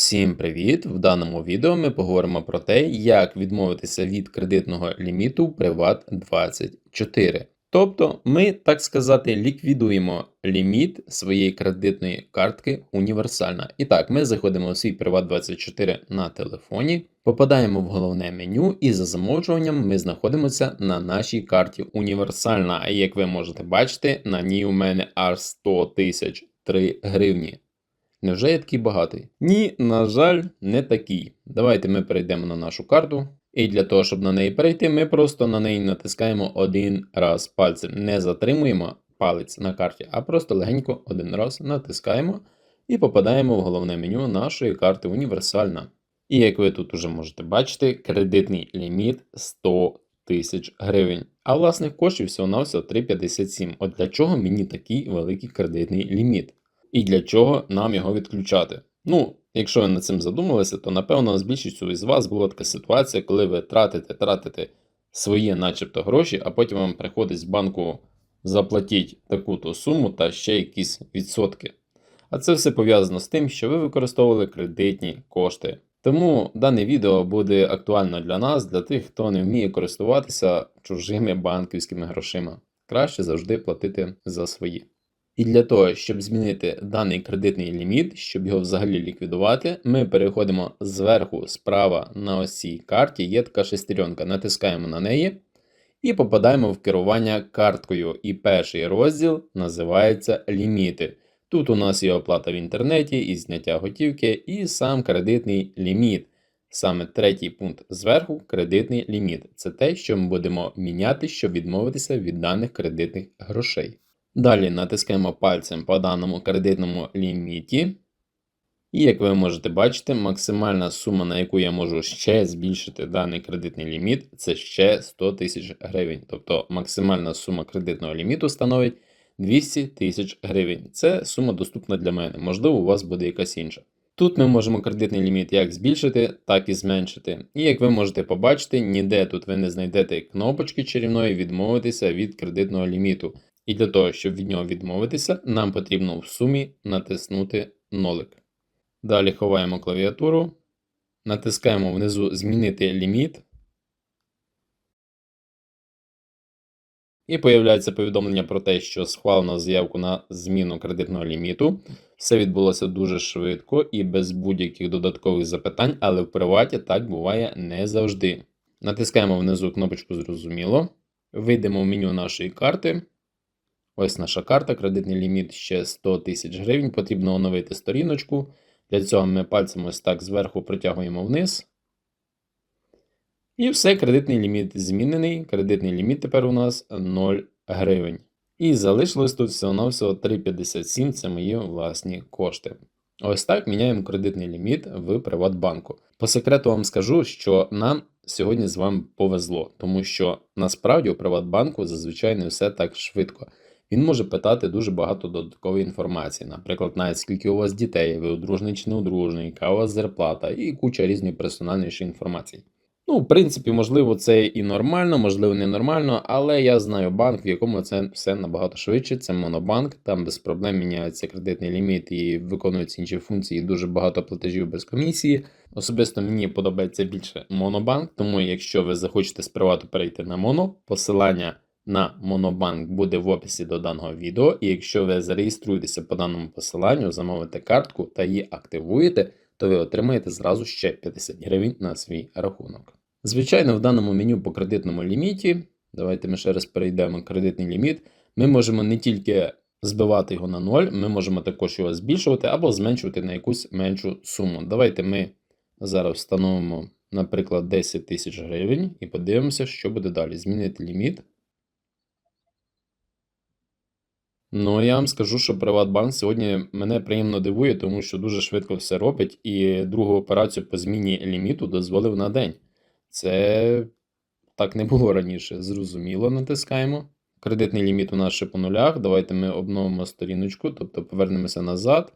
Всім привіт! В даному відео ми поговоримо про те, як відмовитися від кредитного ліміту Приват24. Тобто ми, так сказати, ліквідуємо ліміт своєї кредитної картки універсальна. І так, ми заходимо у свій Приват24 на телефоні, попадаємо в головне меню, і за замовчуванням ми знаходимося на нашій карті універсальна. А як ви можете бачити, на ній у мене аж 100 тисяч 3 гривні. Невже я такий багатий? Ні, на жаль, не такий. Давайте ми перейдемо на нашу карту. І для того, щоб на неї перейти, ми просто на неї натискаємо один раз пальцем. Не затримуємо палець на карті, а просто легенько один раз натискаємо і попадаємо в головне меню нашої карти універсальна. І як ви тут уже можете бачити, кредитний ліміт 100 тисяч гривень. А власних коштів всього на всього 3,57. От для чого мені такий великий кредитний ліміт? І для чого нам його відключати. Ну, якщо ви над цим задумалися, то напевно з більшістю із вас була така ситуація, коли ви тратите, тратите свої, начебто, гроші, а потім вам приходить з банку заплатіть таку-то суму та ще якісь відсотки. А це все пов'язано з тим, що ви використовували кредитні кошти. Тому дане відео буде актуально для нас, для тих, хто не вміє користуватися чужими банківськими грошима. Краще завжди платити за свої. І для того, щоб змінити даний кредитний ліміт, щоб його взагалі ліквідувати, ми переходимо зверху справа на ось цій карті, є така шестеренка, натискаємо на неї і попадаємо в керування карткою. І перший розділ називається ліміти. Тут у нас є оплата в інтернеті, і зняття готівки, і сам кредитний ліміт. Саме третій пункт зверху кредитний ліміт. Це те, що ми будемо міняти, щоб відмовитися від даних кредитних грошей. Далі натискаємо пальцем по даному кредитному ліміті. І як ви можете бачити, максимальна сума, на яку я можу ще збільшити даний кредитний ліміт, це ще 100 тисяч гривень. Тобто максимальна сума кредитного ліміту становить 200 тисяч гривень. Це сума доступна для мене, можливо, у вас буде якась інша. Тут ми можемо кредитний ліміт як збільшити, так і зменшити. І як ви можете побачити, ніде тут ви не знайдете кнопочки чарівної відмовитися від кредитного ліміту. І для того, щоб від нього відмовитися, нам потрібно в сумі натиснути нолик. Далі ховаємо клавіатуру, натискаємо внизу Змінити ліміт. І появляється повідомлення про те, що схвалено заявку на зміну кредитного ліміту. Все відбулося дуже швидко і без будь-яких додаткових запитань, але в приваті так буває не завжди. Натискаємо внизу кнопочку Зрозуміло. Вийдемо в меню нашої карти. Ось наша карта, кредитний ліміт ще 100 тисяч гривень. Потрібно оновити сторіночку. Для цього ми пальцем ось так зверху протягуємо вниз. І все, кредитний ліміт змінений. Кредитний ліміт тепер у нас 0 гривень. І залишилось тут всього-навсього 3,57 це мої власні кошти. Ось так міняємо кредитний ліміт в Приватбанку. По секрету вам скажу, що нам сьогодні з вами повезло, тому що насправді у Приватбанку зазвичай не все так швидко. Він може питати дуже багато додаткової інформації, наприклад, навіть скільки у вас дітей, ви одружний чи не одружний, яка у вас зарплата і куча різної персональнішої інформації. Ну, в принципі, можливо, це і нормально, можливо, не нормально, але я знаю банк, в якому це все набагато швидше. Це монобанк, там без проблем міняється кредитний ліміт і виконуються інші функції, дуже багато платежів без комісії. Особисто мені подобається більше монобанк, тому якщо ви захочете з привату перейти на моно, посилання на Монобанк буде в описі до даного відео, і якщо ви зареєструєтеся по даному посиланню, замовите картку та її активуєте, то ви отримаєте зразу ще 50 гривень на свій рахунок. Звичайно, в даному меню по кредитному ліміті, давайте ми ще раз перейдемо кредитний ліміт, ми можемо не тільки збивати його на 0, ми можемо також його збільшувати або зменшувати на якусь меншу суму. Давайте ми зараз встановимо, наприклад, 10 тисяч гривень і подивимося, що буде далі. Змінити ліміт. Ну, я вам скажу, що Приватбанк сьогодні мене приємно дивує, тому що дуже швидко все робить, і другу операцію по зміні ліміту дозволив на день. Це так не було раніше. Зрозуміло, натискаємо. Кредитний ліміт у нас ще по нулях. Давайте ми обновимо сторіночку, тобто повернемося назад,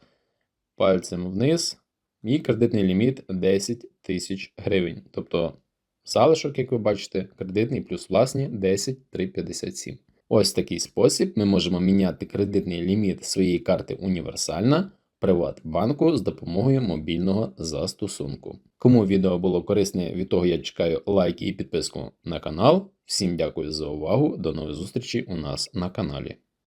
пальцем вниз. І кредитний ліміт 10 тисяч гривень. Тобто залишок, як ви бачите, кредитний плюс власні 10 357. Ось такий спосіб ми можемо міняти кредитний ліміт своєї карти універсальна Приватбанку з допомогою мобільного застосунку. Кому відео було корисне, від того я чекаю лайки і підписку на канал. Всім дякую за увагу. До нових зустрічей у нас на каналі.